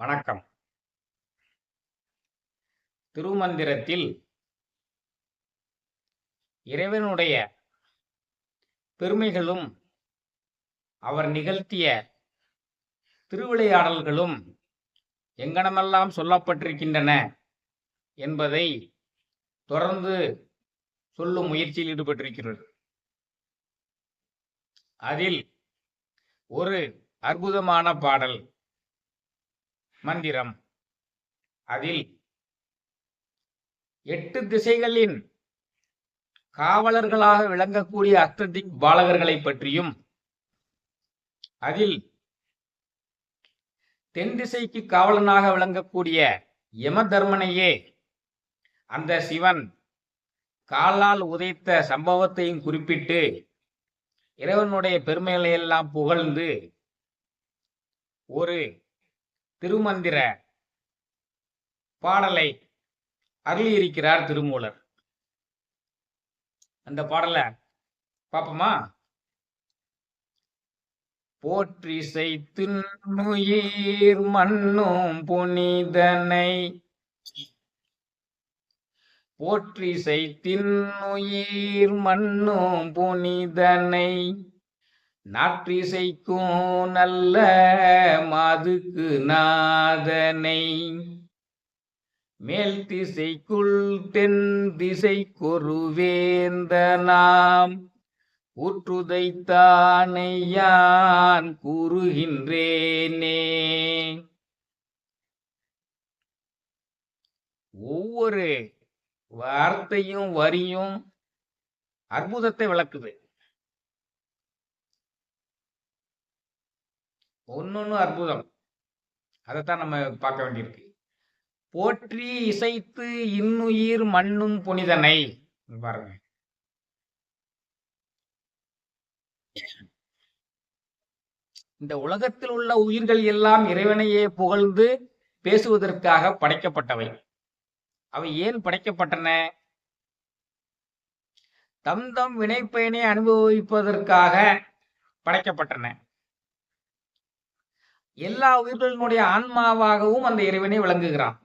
வணக்கம். திருமந்திரத்தில் இறைவனுடைய பெருமைகளும் அவர் நிகழ்த்திய திருவிளையாடல்களும் எங்கனமெல்லாம் சொல்லப்பட்டிருக்கின்றன என்பதை தொடர்ந்து சொல்லும் முயற்சியில் ஈடுபட்டிருக்கிறது. அதில் ஒரு அற்புதமான பாடல் மந்திரம். அதில் எட்டு திசைகளின் காவலர்களாக விளங்கக்கூடிய அஸ்ததிக் பாலகர்களை பற்றியும் அதில் தென் திசைக்கு காவலனாக விளங்கக்கூடிய யம தர்மனையே அந்த சிவன் காலால் உதைத்த சம்பவத்தையும் குறிப்பிட்டு இறைவனுடைய பெருமைகளை எல்லாம் புகழ்ந்து ஒரு திருமந்திர பாடலை அருளியிருக்கிறார் திருமூலர். அந்த பாடலை பாப்போமா? போற்றி செய்துயிர் மண்ணும் புனிதனை போற்றி செய்தின்னுயிர் மண்ணும் புனிதனை நாற்றிசைக்கும் நல்ல மாதுக்கு நாதனை. மேல் திசைக்குள் தென் திசை கொருவேந்தனாம் நாம் கூறுகின்றேனே. ஒவ்வொரு வார்த்தையும் வரியும் அற்புதத்தை விளக்குது. ஒன்னொன்னு அற்புதம். அதைத்தான் நம்ம பார்க்க வேண்டியிருக்கு. போற்றி இசைத்து இன்னுயிர் மண்ணும் புனிதனை. பாருங்க. இந்த உலகத்தில் உள்ள உயிர்கள் எல்லாம் இறைவனையே புகழ்ந்து பேசுவதற்காக படைக்கப்பட்டவை. அவை ஏன் படைக்கப்பட்டன? தம் தம் வினைப்பயனை அனுபவிப்பதற்காக படைக்கப்பட்டன. எல்லா உயிர்களினுடைய ஆன்மாவாகவும் அந்த இறைவனை விளங்குகிறான்.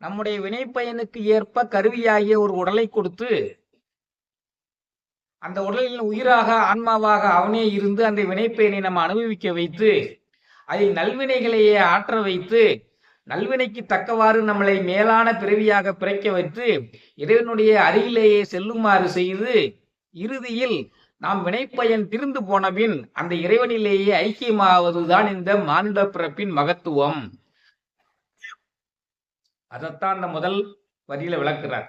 நம்முடைய வினைப்பயனுக்கு ஏற்ப கருவியாகிய ஒரு உடலை கொடுத்து அந்த உடலில் உயிராக ஆன்மாவாக அவனே இருந்து அந்த வினைப்பயனை நம்ம அனுபவிக்க வைத்து அதில் நல்வினைகளையே ஆற்ற வைத்து நல்வினைக்கு தக்கவாறு நம்மளை மேலான பிறவியாக பிறக்க வைத்து இறைவனுடைய அருகிலேயே செல்லுமாறு செய்து இறுதியில் நாம் வினைப்பயன் திருந்து போனபின் அந்த இறைவனிலேயே ஐக்கியமாவதுதான் இந்த மானிட பிறப்பின் மகத்துவம். அதைத்தான் அந்த முதல் வரியில விளக்குறார்.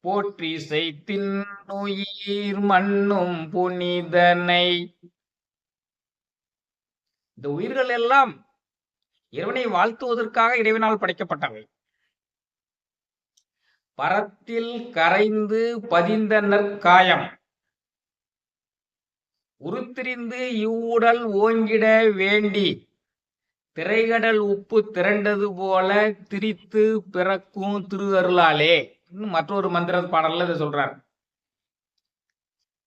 போற்றி செய்தின்னுயிர் மண்ணும் புனிதனை. இந்த உயிர்கள் எல்லாம் இறைவனை வாழ்த்துவதற்காக இறைவனால் படைக்கப்பட்டவை. பரத்தில் கரைந்து பதிந்த நற்காயம். உருத்திரிந்து இவ்வுடல் ஓங்கிட வேண்டி திரைகடல் உப்பு திரண்டது போல திரித்து பிறக்கும் திரு அருளாலே இன்னும் மற்றொரு மந்திர பாடல்ல இதை சொல்றார்.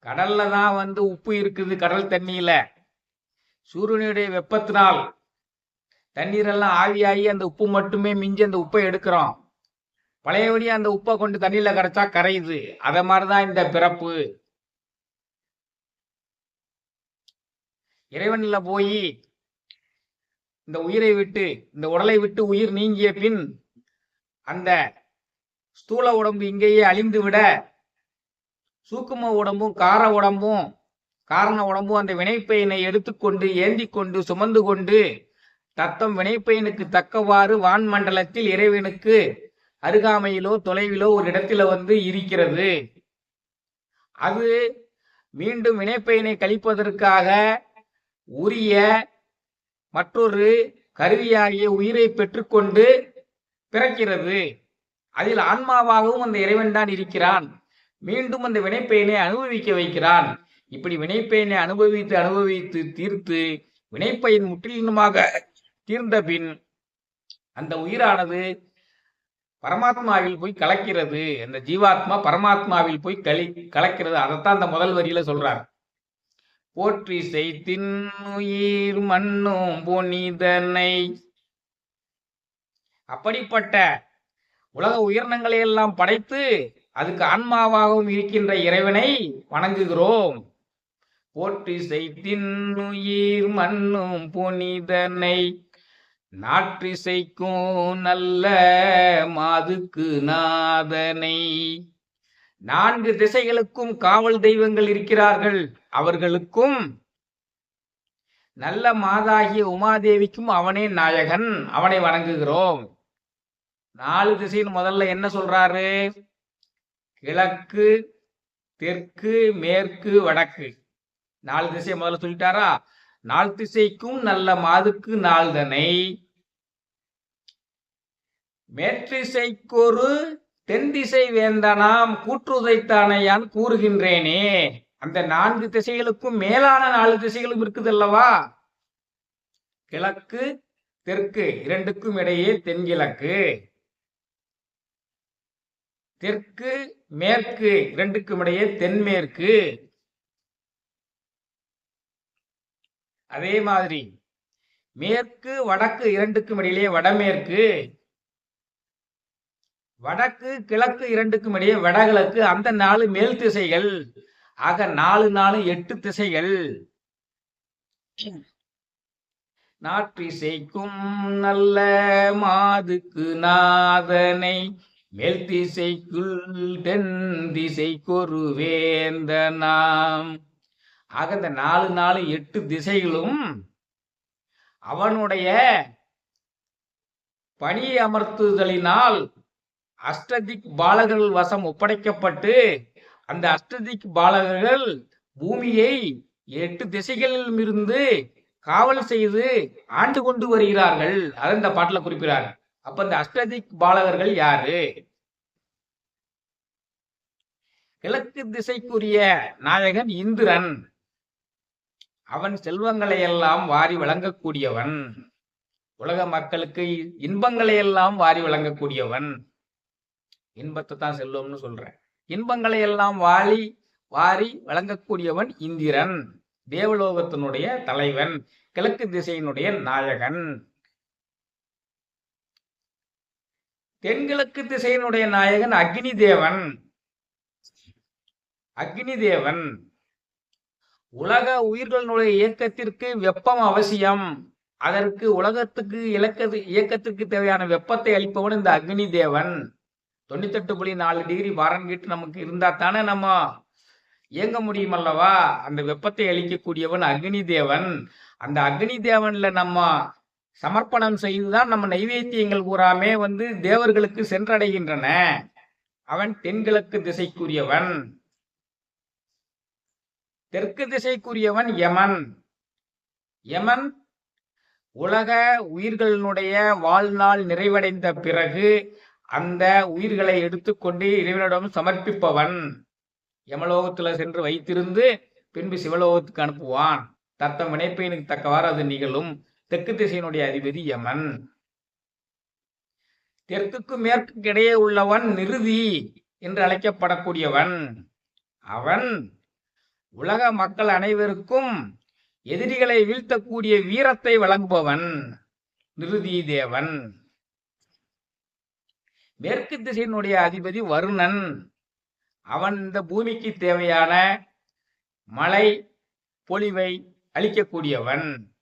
கடல்ல தான் வந்து உப்பு இருக்குது கடல் தண்ணியில. சூரியனுடைய வெப்பத்தினால் தண்ணீரெல்லாம் ஆவியாகி அந்த உப்பு மட்டுமே மிஞ்சி அந்த உப்பை எடுக்கிறோம். பழையபடி அந்த உப்பை கொண்டு தண்ணியில கரைச்சா கரையுது. அத மாதிரிதான் இந்த பிறப்பு. இறைவனில் போய் இந்த உயிரை விட்டு இந்த உடலை விட்டு உயிர் நீங்கிய பின் அந்த ஸ்தூல உடம்பு இங்கேயே அழிந்து விட சூக்கும உடம்பும் கார உடம்பும் காரண உடம்பும் அந்த வினைப்பையனை எடுத்துக்கொண்டு ஏந்தி கொண்டு சுமந்து கொண்டு தத்தம் வினைப்பயனுக்கு தக்கவாறு வான்மண்டலத்தில் இறைவனுக்கு அருகாமையிலோ தொலைவிலோ ஒரு இடத்துல வந்து இருக்கிறது. அது மீண்டும் வினைப்பயனை கழிப்பதற்காக உரிய மற்றொரு கருவியாகிய உயிரை பெற்றுக்கொண்டு பிறக்கிறது. அதில் ஆன்மாவாகவும் அந்த இறைவன் தான் இருக்கிறான். மீண்டும் அந்த வினைப்பயனை அனுபவிக்க வைக்கிறான். இப்படி வினைப்பயனை அனுபவித்து அனுபவித்து தீர்த்து வினைப்பயன் முற்றிலுமாக தீர்ந்த பின் அந்த உயிரானது பரமாத்மாவில் போய் கலக்கிறது அந்த ஜீவாத்மா பரமாத்மாவில் போய் கலி கலக்கிறது அதைத்தான் அந்த முதல் வரியில சொல்றார். போற்றி செய்தின் உயிர் மண்ணும் புனிதனை. அப்படிப்பட்ட உலக உயிரினங்களை எல்லாம் படைத்து அதுக்கு ஆன்மாவாகவும் இருக்கின்ற இறைவனை வணங்குகிறோம். போற்றி செய்தின் உயிர் மண்ணும் புனிதனை. நாற்றிசைக்கும் நல்ல மாதுக்கு நாதனை. நான்கு திசைகளுக்கும் காவல் தெய்வங்கள் இருக்கிறார்கள். அவர்களுக்கும் நல்ல மாதாகிய உமாதேவிக்கும் அவனே நாயகன். அவனை வணங்குகிறோம். நாலு திசையின் முதல்ல என்ன சொல்றாரு? கிழக்கு தெற்கு மேற்கு வடக்கு. நாலு திசையை முதல்ல சொல்லிட்டாரா? நாலு திசைக்கும் நல்ல மாதுக்கு நாள்தனை. மேற்றிசைக்கொரு தென் திசை வேந்தனாம் கூற்றுதைத்தானையான் கூறுகின்றேனே. அந்த நான்கு திசைகளுக்கும் மேலான நாலு திசைகளும் இருக்குது அல்லவா கிழக்கு தெற்கு இரண்டுக்கும் இடையே தென்கிழக்கு. தெற்கு மேற்கு இரண்டுக்கும் இடையே தென்மேற்கு. அதே மாதிரி மேற்கு வடக்கு இரண்டுக்கும் இடையிலே வடமேற்கு. வடக்கு கிழக்கு இரண்டுக்கும் இடையே வடகிழக்கு அந்த நாலு மேல் திசைகள். ஆக நாலு நாலு எட்டு திசைகள். நாற்றிசைக்கும் நல்ல மாதுக்கு நாதனை மேல் திசைக்குள் தென் திசைக்கொரு வேந்த நாம் ஆக இந்த நாலு நாலு எட்டு திசைகளும் அவனுடைய பணி அமர்த்துதலினால் அஷ்டதிக் பாலகர்கள் வசம் ஒப்படைக்கப்பட்டு அந்த அஷ்டதிக் பாலகர்கள் பூமியை எட்டு திசைகளிலும் இருந்து காவல் செய்து ஆண்டு கொண்டு வருகிறார்கள். அதை இந்த பாட்டுல குறிப்பிடார் அப்ப இந்த அஷ்டதிக் பாலகர்கள் யாரு? கிழக்கு திசைக்குரிய நாயகன் இந்திரன். அவன் செல்வங்களை எல்லாம் வாரி வழங்கக்கூடியவன். உலக மக்களுக்கு இன்பங்களை எல்லாம் வாரி வழங்கக்கூடியவன். இன்பத்தை தான் செல்வம்னு சொல்றேன். இன்பங்களை எல்லாம் வாழி வாரி வழங்கக்கூடியவன் இந்திரன் தேவலோகத்தினுடைய தலைவன் கிழக்கு திசையினுடைய நாயகன். தென்கிழக்கு திசையினுடைய நாயகன் அக்னி தேவன் அக்னி தேவன் உலக உயிர்களுடைய இயக்கத்திற்கு வெப்பம் அவசியம். அதற்கு உலகத்துக்கு இலக்கது இயக்கத்திற்கு தேவையான வெப்பத்தை அளிப்பவன் இந்த அக்னி தேவன் தொண்ணூத்தெட்டு புள்ளி நாலு டிகிரி பாரன்கீட் நமக்கு இருந்தா தானே நம்ம? இயங்க முடியும் அல்லவா? அந்த வெப்பத்தை அளிக்கக்கூடியவன் அக்னி தேவன். அந்த அக்னி தேவன்ல நம்ம சமர்ப்பணம் செய்துதான் நம்ம நைவேத்தியங்கள் கூறாமே வந்து தேவர்களுக்கு சென்றடைகின்றன. அவன் தென்கிழக்கு திசைக்குரியவன். தெற்கு திசைக்குரியவன் யமன். யமன் உலக உயிர்களினுடைய வாழ்நாள் நிறைவடைந்த பிறகு அந்த உயிர்களை எடுத்துக்கொண்டு இறைவனிடம் சமர்ப்பிப்பவன். யமலோகத்துல சென்று வைத்திருந்து பின்பு சிவலோகத்துக்கு அனுப்புவான். தத்தம் வினைப்பயனுக்கு தக்கவாறு அது நிகழும். தெற்கு திசையினுடைய அதிபதி யமன். தெற்குக்கு மேற்குக்கு இடையே உள்ளவன் நிருதி என்று அழைக்கப்படக்கூடியவன். அவன் உலக மக்கள் அனைவருக்கும் எதிரிகளை வீழ்த்தக்கூடிய வீரத்தை வழங்குபவன். நிருதி தேவன். மேற்கு திசையினுடைய அதிபதி வருணன். அவன் இந்த பூமிக்கு தேவையான மழை பொழிவை அளிக்கக்கூடியவன்.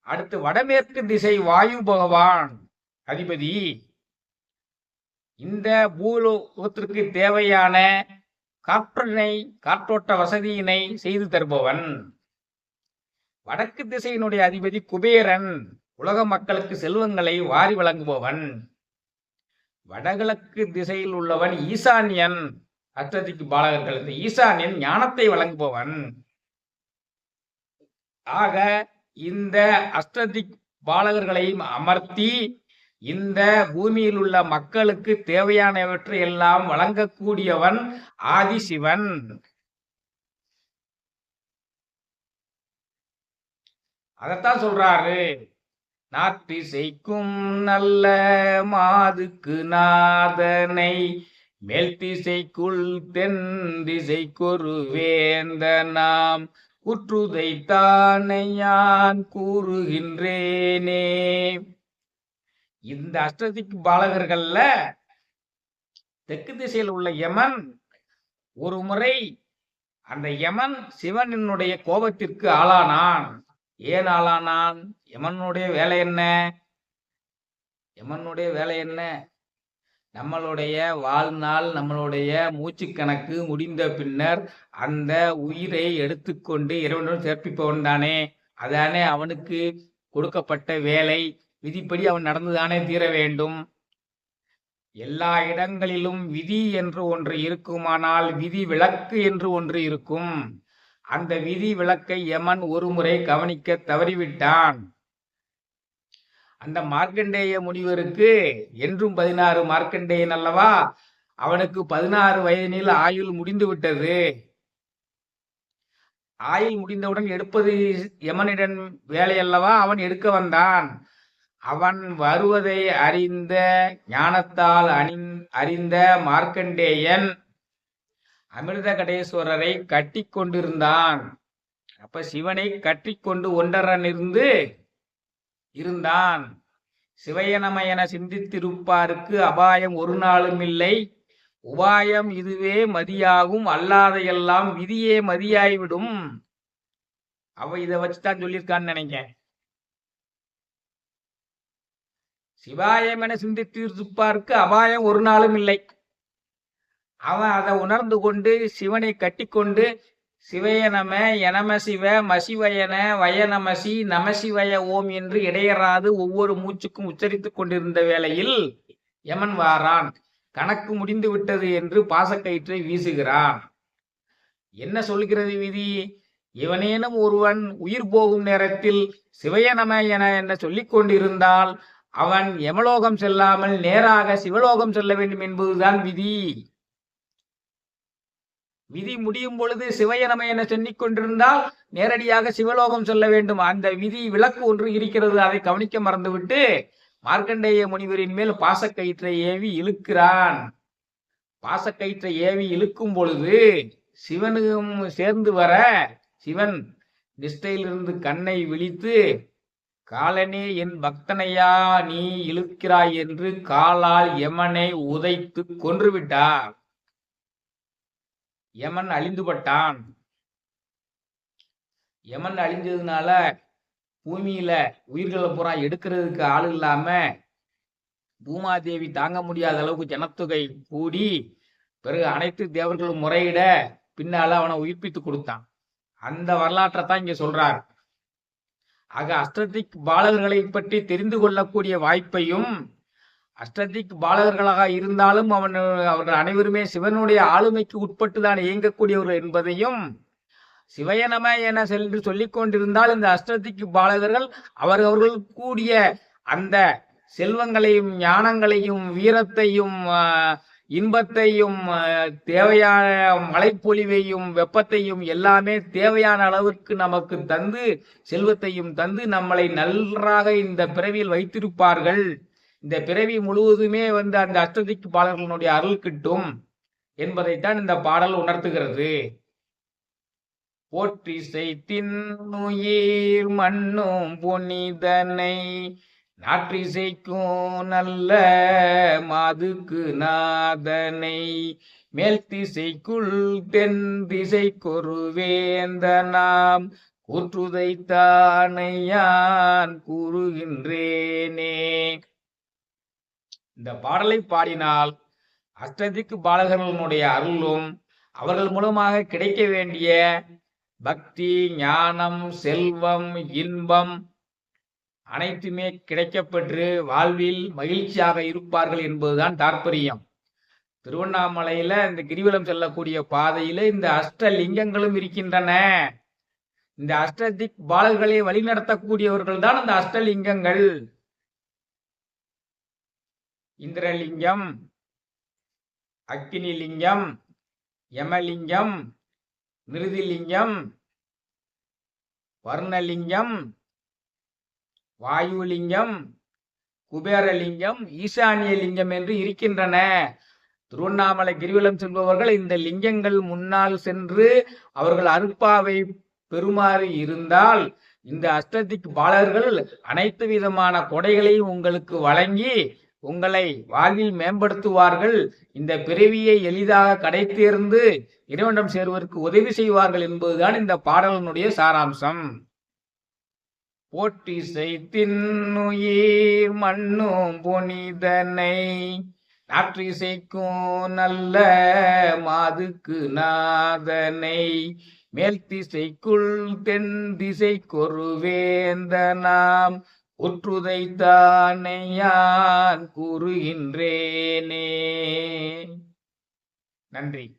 அடுத்து வடமேற்கு திசை வாயு பகவான் அதிபதி. இந்த பூலோகத்திற்கு தேவையான காற்றினை காற்றோட்ட வசதியினை செய்து தருபவன். வடக்கு திசையினுடைய அதிபதி குபேரன் உலக மக்களுக்கு செல்வங்களை வாரி வழங்குபவன். வடகிழக்கு திசையில் உள்ளவன் ஈசான்யன். அஷ்டதிக்கு பாலகர்களுக்கு ஈசான்யன் ஞானத்தை வழங்குபவன். ஆக இந்த அஷ்டதிக் பாலகர்களையும் அமர்த்தி இந்த பூமியில் உள்ள மக்களுக்கு தேவையானவற்றை எல்லாம் வழங்கக்கூடியவன் ஆதிசிவன். அதத்தான் சொல்றாரு. நாத்திசைக்கும் நல்ல மாதுக்கு நாதனை மேல் திசைக்குள் தென் திசைக்கொரு வேந்த நாம் குற்றுதைத்தானை யான் கூறுகின்றேனே. இந்த அஷ்டதிக்கு பாலகர்கள்ல தெற்கு திசையில் உள்ள யமன் ஒரு முறை அந்த யமன் சிவனினுடைய கோபத்திற்கு ஆளானான். ஏன் ஆளானான்? யமனுடைய வேலை என்ன? யமனுடைய வேலை என்ன? நம்மளுடைய வாழ்நாள் நம்மளுடைய மூச்சு கணக்கு முடிந்த பின்னர் அந்த உயிரை எடுத்துக்கொண்டு இறைவனுடன் சேர்ப்பிப்பவன் தானே. அதானே அவனுக்கு கொடுக்கப்பட்ட வேலை. விதிப்படி அவன் நடந்துதானே தீர வேண்டும். எல்லா இடங்களிலும் விதி என்று ஒன்று இருக்குமானால் விதி விளக்கு என்று ஒன்று இருக்கும். அந்த விதி விளக்கை யமன் ஒருமுறை கவனிக்க தவறிவிட்டான். அந்த மார்க்கண்டேய முனிவருக்கு என்றும் பதினாறு மார்க்கண்டேயன் அல்லவா? அவனுக்கு பதினாறு வயதினில் ஆயுள் முடிந்து விட்டது. ஆயுள் முடிந்தவுடன் எடுப்பது யமனிடன் வேலை அல்லவா? அவன் எடுக்க வந்தான். அவன் வருவதை அறிந்த ஞானத்தால் அணி அறிந்த மார்க்கண்டேயன் அமிர்த கடேஸ்வரரை கட்டி கொண்டிருந்தான். அப்ப சிவனை கட்டி கொண்டு ஒன்றரனிருந்து இருந்தான். சிவயனமயன சிந்தித்திருப்பாருக்கு அபாயம் ஒரு நாளும் இல்லை. உபாயம் இதுவே மதியாகும். அல்லாதையெல்லாம் விதியே மதியாய்விடும். அவ இதை வச்சுதான் சொல்லியிருக்கான்னு நினைக்கிறேன். சிவாயம் என சிந்தித்திருப்பாருக்கு அபாயம் ஒரு நாளும் இல்லை. அவன் அதை உணர்ந்து கொண்டு சிவனை கட்டிக்கொண்டு சிவய நம எனம சிவ மசிவயன வயநமசி நமசிவய ஓம் என்று இடையறாது ஒவ்வொரு மூச்சுக்கும் உச்சரித்துக் கொண்டிருந்த வேளையில் யமன் வாரான் கணக்கு முடிந்து விட்டது என்று பாசக்கயிற்றை வீசுகிறான். என்ன சொல்கிறது விதி? இவனேனும் ஒருவன் உயிர் போகும் நேரத்தில் சிவய நம என என்ன சொல்லிக் கொண்டிருந்தால் அவன் யமலோகம் செல்லாமல் நேராக சிவலோகம் செல்ல வேண்டும் என்பதுதான் விதி. விதி முடியும் பொழுது சிவயனமை என சொல்லிக் கொண்டிருந்தால் நேரடியாக சிவலோகம் சொல்ல வேண்டும். அந்த விதி விளக்கு ஒன்று இருக்கிறது. அதை கவனிக்க மறந்துவிட்டு மார்க்கண்டேய முனிவரின் மேல் பாசக்கயிற்றை ஏவி இழுக்கிறான். பாசக்கயிற்றை ஏவி இழுக்கும் பொழுது சிவனும் சேர்ந்து வர சிவன் நிஷ்டையிலிருந்து கண்ணை விழித்து காலனே என் பக்தனையா நீ இழுக்கிறாய் என்று காலால் யமனை உதைத்து கொன்றுவிட்டார். யமன் அழிந்துபட்டான். யமன் அழிஞ்சதுனால பூமியில உயிர்களை பூரா எடுக்கிறதுக்கு ஆள் இல்லாம பூமாதேவி தாங்க முடியாத அளவுக்கு ஜனத்தொகை கூடி பிறகு அனைத்து தேவர்களும் முறையிட பின்னால அவனை உயிர்ப்பித்து கொடுத்தான். அந்த வரலாற்றை தான் இங்க சொல்றார். ஆக அஷ்டதிக் பாலகர்களை பற்றி தெரிந்து கொள்ளக்கூடிய வாய்ப்பையும் அஷ்டதிக் பாலகர்களாக இருந்தாலும் அவன் அவர்கள் அனைவருமே சிவனுடைய ஆளுமைக்கு உட்பட்டு தான் இயங்கக்கூடியவர்கள் என்பதையும் சிவயனம என சென்று சொல்லிக் கொண்டிருந்தால் இந்த அஷ்டதிக்கு பாலகர்கள் அவர்கள் கூடிய அந்த செல்வங்களையும் ஞானங்களையும் வீரத்தையும் இன்பத்தையும் தேவையான மழைப்பொழிவையும் வெப்பத்தையும் எல்லாமே தேவையான அளவிற்கு நமக்கு தந்து செல்வத்தையும் தந்து நம்மளை நன்றாக இந்த பிறவியில் வைத்திருப்பார்கள். இந்த பிறவி முழுவதுமே வந்து அந்த அஷ்டதிக்கு பாடல்களுடைய அருள் கிட்டும் என்பதைத்தான் இந்த பாடல் உணர்த்துகிறது. போற்றிசை தின்னுயிர் மண்ணும் புனிதனை நாற்றிசைக்கும் நல்ல மாதுக்கு நாதனை மேல் திசைக்குள் தென் திசை கொருவேந்த நாம் கூறுகின்றேனே. இந்த பாடலை பாடினால் அஷ்டதிக்கு பாலகர்களுடைய அருளும் அவர்கள் மூலமாக கிடைக்க வேண்டிய பக்தி ஞானம் செல்வம் இன்பம் அனைத்துமே கிடைக்கப்பெற்று வாழ்வில் மகிழ்ச்சியாக இருப்பார்கள் என்பதுதான் தாற்பயம். திருவண்ணாமலையில இந்த கிரிவலம் செல்லக்கூடிய பாதையில இந்த அஷ்டலிங்கங்களும் இருக்கின்றன. இந்த அஷ்டதிக் பாலர்களை வழிநடத்தக்கூடியவர்கள் தான் இந்த அஷ்டலிங்கங்கள். இந்திரலிங்கம் அக்கினிலிங்கம் யமலிங்கம் மிருதிலிங்கம் வர்ணலிங்கம் வாயுலிங்கம் குபேரலிங்கம் ஈசானிய லிங்கம் என்று இருக்கின்றன. திருவண்ணாமலை கிரிவலம் செல்பவர்கள் இந்த லிங்கங்கள் முன்னால் சென்று அவர்கள் அருப்பாவை பெறுமாறு இருந்தால் இந்த அஷ்டதிக் பாலர்கள் அனைத்து விதமான கொடைகளையும் உங்களுக்கு வழங்கி உங்களை வாழ்வில் மேம்படுத்துவார்கள். இந்த பிறவியை எளிதாக கடை தேர்ந்து இறைவனிடம் சேர்வதற்கு உதவி செய்வார்கள் என்பதுதான் இந்த பாடலினுடைய சாராம்சம். போட்டிசை தின்னுயிர் மண்ணும் புனிதனை நாற்றிசைக்கும் நல்ல மாதுக்கு நாதனை மேல் திசைக்குள் தென் திசை கொருவேந்தனாம் ஒற்றுதைத்தானையான் கூறுகின்றேனே? நன்றி.